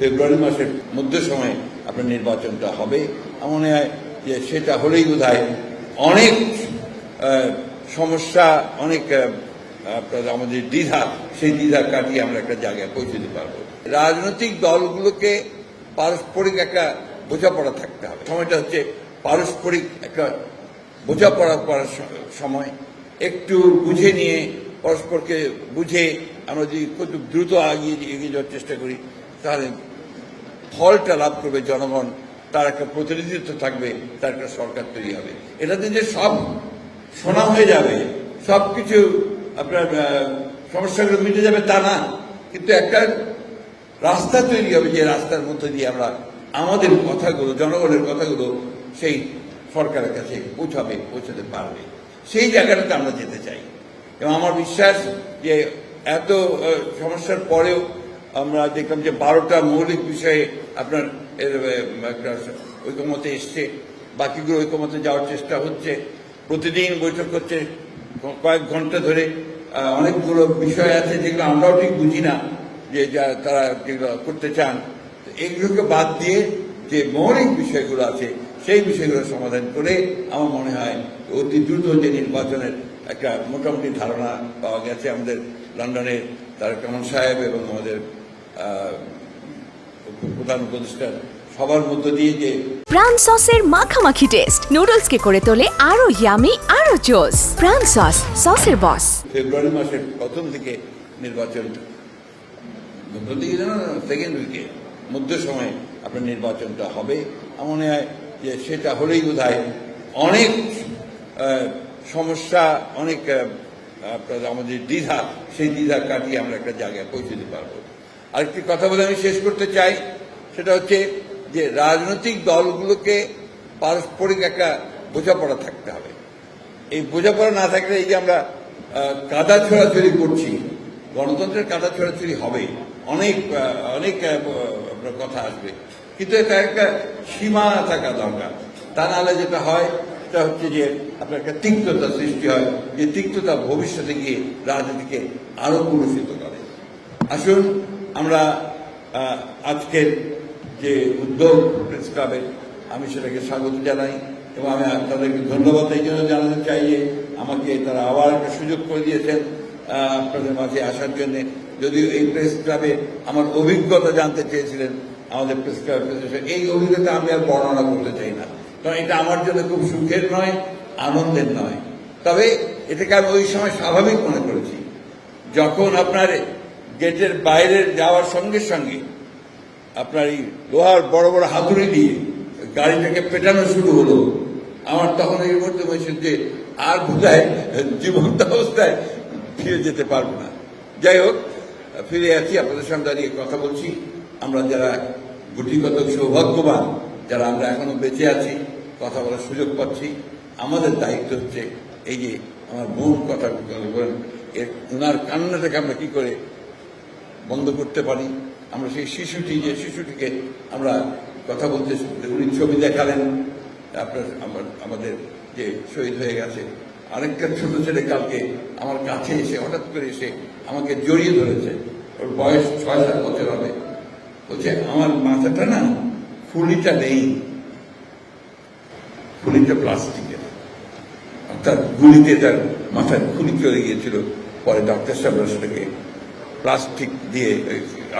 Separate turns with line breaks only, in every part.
ফেব্রুয়ারি মাসের মধ্য সময়ে আপনার নির্বাচনটা হবে। আমার মনে হয় যে সেটা হলেই বোধ অনেক সমস্যা, অনেক আপনার আমাদের দ্বিধা, সেই দ্বিধা কাটিয়ে আমরা একটা জায়গায় পৌঁছে দিতে পারব। রাজনৈতিক দলগুলোকে পারস্পরিক একটা বোঝাপড়া থাকতে হবে। সময়টা হচ্ছে পারস্পরিক একটা বোঝাপড়া করার সময়। একটু বুঝে নিয়ে, পরস্পরকে বুঝে আমরা যদি খুব দ্রুত এগিয়ে এগিয়ে যাওয়ার চেষ্টা করি, তাহলে ফলটা লাভ করবে জনগণ, তার একটা প্রতিনিধিত্ব থাকবে, তার একটা সরকার তৈরি হবে। এটাতে যে সব শোনা হয়ে যাবে, সব কিছু আপনার সমস্যাগুলো মিটে যাবে তা না। কিন্তু একটা রাস্তা তৈরি হবে, যে রাস্তার মধ্যে দিয়ে আমরা আমাদের কথাগুলো, জনগণের কথাগুলো সেই সরকারের কাছে পৌঁছাবে, পৌঁছাতে পারবে। সেই জায়গাটাতে আমরা যেতে চাই। এবং আমার বিশ্বাস যে এত সমস্যার পরেও আমরা দেখলাম যে বারোটা মৌলিক বিষয়ে আপনার একটা ঐকমতে এসছে, বাকিগুলো ঐকমতে যাওয়ার চেষ্টা হচ্ছে। প্রতিদিন বৈঠক হচ্ছে কয়েক ঘণ্টা ধরে অনেকগুলো বিষয় আছে যেগুলো আমরাও ঠিক বুঝি না, যে যা, তারা যেগুলো করতে চান। এগুলোকে বাদ দিয়ে যে মৌলিক বিষয়গুলো আছে, সেই বিষয়গুলো সমাধান করে আমার মনে হয় অতি দ্রুত যে নির্বাচনের একটা মোটামুটি ধারণা পাওয়া গেছে আমাদের লন্ডনের তার কামাল সাহেব এবং আমাদের প্রধান উপদেষ্টা সবার মধ্য দিয়ে যে
প্রাণ সসের মাখামাখি টেস্ট নুডলসকে করে তোলে আরও ইয়ামি আরও জোস প্রাণ সস সসের বস
ফেব্রুয়ারি মাসের প্রথম দিকে নির্বাচন। প্রথম দিকে জানো সেকেন্ড উইকে মধ্য সময়ে আপনার নির্বাচনটা হবে। আমার মনে হয় যে সেটা হলেই বোধ অনেক সমস্যা অনেক আমাদের দ্বিধা সেই দ্বিধা কাটিয়ে আমরা একটা জায়গায় পৌঁছে দিতে পারব। আরেকটি কথা বলে আমি শেষ করতে চাই, সেটা হচ্ছে যে রাজনৈতিক দলগুলোকে পারস্পরিক একটা বোঝাপড়া থাকতে হবে। এই বোঝাপড়া না থাকলে এই যে আমরা কাদা ছোড়াছড়ি করছি, গণতন্ত্রের কাদা ছোড়াছড়ি হবে, অনেক অনেক আপনার কথা আসবে। কিন্তু এটা একটা সীমা থাকা দরকার। তা নাহলে যেটা হয়, সেটা হচ্ছে যে আপনার একটা তিক্ততা সৃষ্টি হয়, যে তিক্ততা ভবিষ্যতে গিয়ে রাজনীতিকে আরও কলুষিত করে। আসুন আমরা আজকের যে উদ্যোগ প্রেস ক্লাবের, আমি সেটাকে স্বাগত জানাই এবং আমি তাদেরকে ধন্যবাদ এই জন্য জানাতে চাই যে আমাকে তারা আবার একটা সুযোগ করে দিয়েছেন আপনাদের মাঝে আসার জন্য। যদিও এই প্রেস ক্লাবে আমার অভিজ্ঞতা জানতে চেয়েছিলেন, আমাদের প্রেস ক্লাবের। এই অভিজ্ঞতা আমি আর বর্ণনা করতে চাই না। কারণ এটা আমার জন্য খুব সুখের নয়, আনন্দের নয়। তবে এটাকে আমি ওই সময় স্বাভাবিক মনে করেছি। যখন আপনার গেটের বাইরে যাওয়ার সঙ্গে সঙ্গে আপনার এই লোহার বড় বড় হাতুড়ি দিয়ে গাড়িটাকে পেটানো শুরু হলো। আমার তখন এই মুহূর্তে হয়েছিল যে, আর বোধহয় জীবন্ত অবস্থায় ফিরে যেতে পারব না। যাই হোক, ফিরে আছি, আপনাদের সঙ্গে দাঁড়িয়ে কথা বলছি। আমরা যারা গুটিগত সৌভাগ্যবান, যারা আমরা এখনও বেঁচে আছি, কথা বলার সুযোগ পাচ্ছি, আমাদের দায়িত্ব হচ্ছে এই যে আমার বোন কথা এর ওনার কান্নাটাকে আমরা কি করে বন্ধ করতে পারি। আমরা সেই শিশুটি, যে শিশুটিকে আমরা কথা বলতে উনি ছবি দেখালেন। আপনার, আমার- আমাদের যে শহীদ হয়ে গেছে। আরেকটা ছোট ছেলে কালকে আমার কাছে এসে, হঠাৎ করে এসে আমাকে জড়িয়ে ধরেছে। ওর বয়স ছয় সাত বছর হবে। বলছে, আমার মাথাটা না ফুলিটা নেই। ফুলিটা প্লাস্টিকের। অর্থাৎ গুলিতে তার মাথায় খুলি চলে গিয়েছিল। পরে ডাক্তার সাহেবরা সেটাকে প্লাস্টিক দিয়ে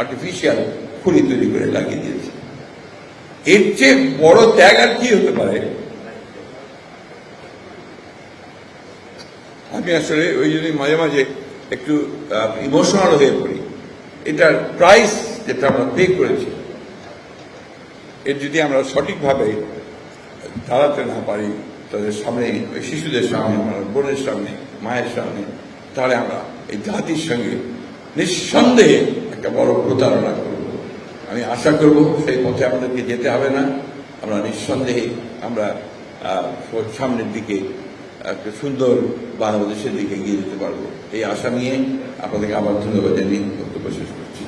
আর্টিফিশিয়াল খুলি তৈরি করে লাগিয়ে দিয়েছে। এর চেয়ে বড় ত্যাগ আর কি হতে পারে? আমি আসলে ওই জন্যই মাঝে মাঝে একটু ইমোশনাল হয়ে পড়ি। এটার প্রাইস যেটা আমরা পে করেছি, এর যদি আমরা সঠিকভাবে দাঁড়াতে না পারি, তাদের সামনে, শিশুদের সামনে, আমার বোনের সামনে, মায়ের সামনে, তাহলে আমরা এই জাতির সঙ্গে নিঃসন্দেহে একটা বড় প্রতারণা করব। আমি আশা করব সেই পথে আমাদেরকে যেতে হবে না। আমরা নিঃসন্দেহে আমরা সামনের দিকে একটা সুন্দর বাংলাদেশের দিকে এগিয়ে যেতে পারব। এই আশা নিয়ে আপনাদেরকে আবার ধন্যবাদ জানিয়ে বক্তব্য শেষ